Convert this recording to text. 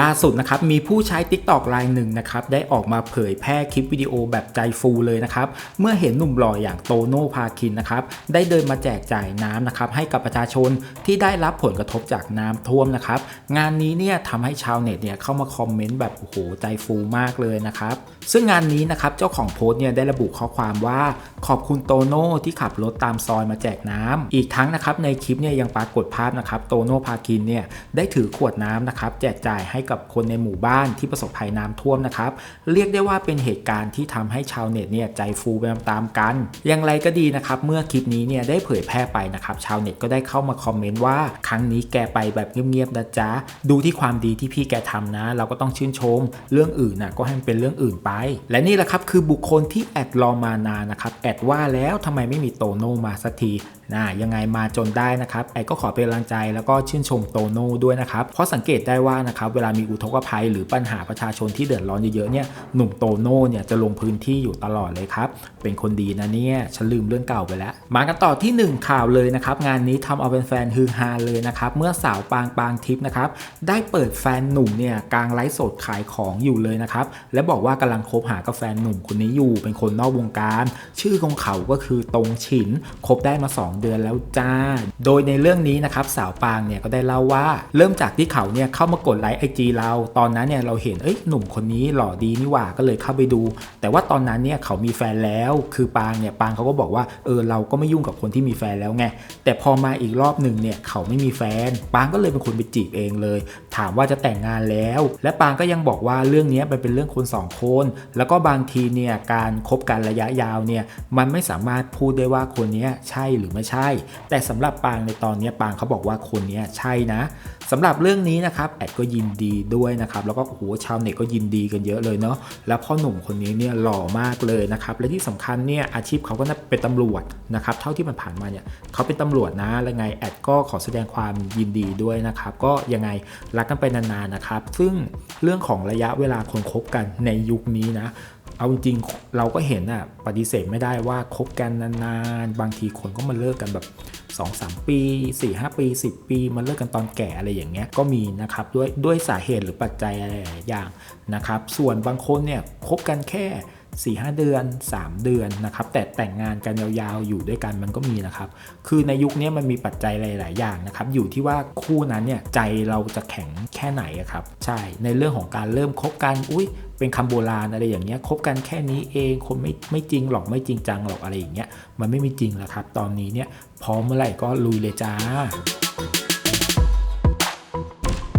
ล่าสุดนะครับมีผู้ใช้ TikTok รายหนึ่งนะครับได้ออกมาเผยแพร่คลิปวิดีโอแบบใจฟูเลยนะครับเมื่อเห็นหนุ่มหล่ออย่างโตโน่พาคินนะครับได้เดินมาแจกจ่ายน้ำนะครับให้กับประชาชนที่ได้รับผลกระทบจากน้ำท่วมนะครับงานนี้เนี่ยทำให้ชาวเน็ตเนี่ยเข้ามาคอมเมนต์แบบโอ้โหใจฟูมากเลยนะครับซึ่งงานนี้นะครับเจ้าของโพสต์เนี่ยได้ระบุข้อความว่า ขอบคุณโตโน่ที่ขับรถตามซอยมาแจกน้ำอีกทั้งนะครับในคลิปเนี่ยยังปรากฏภาพนะครับโตโน่พาคินเนี่ยได้ถือขวดน้ำนะครับแจกจ่ายให้กับคนในหมู่บ้านที่ประสบภัยน้ำท่วมนะครับ เรียกได้ว่าเป็นเหตุการณ์ที่ทำให้ชาวเน็ตเนี่ยใจฟูไปตามๆกัน อย่างไรก็ดีนะครับ เมื่อคลิปนี้เนี่ยได้เผยแพร่ไปนะครับชาวเน็ตก็ได้เข้ามาคอมเมนต์ว่าครั้งนี้แกไปแบบเงียบๆนะจ๊ะดูที่ความดีที่พี่แกทำนะ เราก็ต้องชื่นชม เรื่องอื่นนะก็ให้มันเป็นเรื่องอื่นไป และนี่แหละครับคือบุคคลที่แอดรอมานานนะครับแอดว่าแล้วทำไมไม่มีโตโน่มาสักทีนะยังไงมาจนได้นะครับไอ้ก็ขอเป็นกำลังใจแล้วก็ชื่นชมโตโน่ด้วยนะครับเพราะสังเกตได้ว่านะครับเวลามีอุทกภัย หรือปัญหาประชาชนที่เดือดร้อนเยอะๆเนี่ยหนุ่มโตโน่เนี่ยจะลงพื้นที่อยู่ตลอดเลยครับเป็นคนดีนะเนี่ยฉันลืมเรื่องเก่าไปแล้ว มากันต่อที่ 1 ข่าวเลยนะครับงานนี้ทำเอาเป็นแฟนฮือฮาเลยนะครับเมื่อสาวปางปางทิพย์นะครับได้เปิดแฟนหนุ่มเนี่ยกลางไลฟ์สดขายของอยู่เลยนะครับและบอกว่ากำลังคบหากับแฟนหนุ่มคนนี้อยู่เป็นคนนอกวงการ ชื่อของเขาก็คือตรงฉินคบได้มา 2เดือนแล้วจ้า โดยในเรื่องนี้นะครับสาวปางเนี่ยก็ได้เล่าว่า เริ่มจากที่เขาเนี่ยเข้ามากดไลค์ไอจีเรา ตอนนั้นเนี่ยเราเห็นเอ้ยหนุ่มคนนี้หล่อดีนี่หว่าก็เลยเข้าไปดู แต่ว่าตอนนั้นเนี่ยเขามีแฟนแล้ว คือปางเนี่ยปางเขาก็บอกว่าเออเราก็ไม่ยุ่งกับคนที่มีแฟนแล้วไงแต่พอมาอีกรอบหนึ่งเนี่ยเขาไม่มีแฟน ปางก็เลยเป็นคนไปจีบเองเลย ถามว่าจะแต่งงานแล้ว และปางก็ยังบอกว่าเรื่องนี้มันเป็นเรื่องคนสองคนแล้วก็บางทีเนี่ยการคบกันระยะยาวเนี่ยมันไม่สามารถพูดได้ว่าคนนี้ใช่หรือไม่ใช่ แต่สำหรับปางในตอนนี้ปางเขาบอกว่าคนนี้ใช่นะสำหรับเรื่องนี้นะครับแอดก็ยินดีด้วยนะครับแล้วก็โหชาวเน็ตก็ยินดีกันเยอะเลยเนาะแล้วพ่อหนุ่มคนนี้เนี่ยหล่อมากเลยนะครับและที่สำคัญเนี่ยอาชีพเขาก็น่าเป็นตำรวจนะครับเท่าที่มันผ่านมาเนี่ยเขาเป็นตำรวจนะแล้วไงแอดก็ขอแสดงความยินดีด้วยนะครับก็ยังไงรักกันไปนานๆนะครับ ซึ่งเรื่องของระยะเวลาคนคบกันในยุคนี้นะ เอาจริงเราก็เห็นอะปฏิเสธไม่ได้ว่าคบกันนานๆ บางทีคนก็มาเลิกกันแบบ2-3 ปี 4-5 ปี 10 ปีมาเลิกกันตอนแก่อะไรอย่างเงี้ยก็มีนะครับด้วยด้วยสาเหตุหรือปัจจัยอะไรหลายอย่างนะครับ ส่วนบางคนเนี่ยคบกันแค่ 4-5 เดือน 3 เดือนนะครับแต่แต่งงานกันยาวๆอยู่ด้วยกันมันก็มีนะครับ คือในยุคนี้มันมีปัจจัยหลาย ๆ อย่างนะครับอยู่ที่ว่าคู่นั้นเนี่ยใจเราจะแข็งแค่ไหนครับใช่ในเรื่องของการเริ่มคบกันอุ้ยเป็นคำโบราณอะไรอย่างเงี้ยคบกันแค่นี้เองคนไม่ไม่จริงหรอกไม่จริงจังหรอกอะไรอย่างเงี้ยมันไม่มีจริงแล้วครับ ตอนนี้เนี่ยพร้อมเมื่อไหร่ก็ลุยเลยจ้า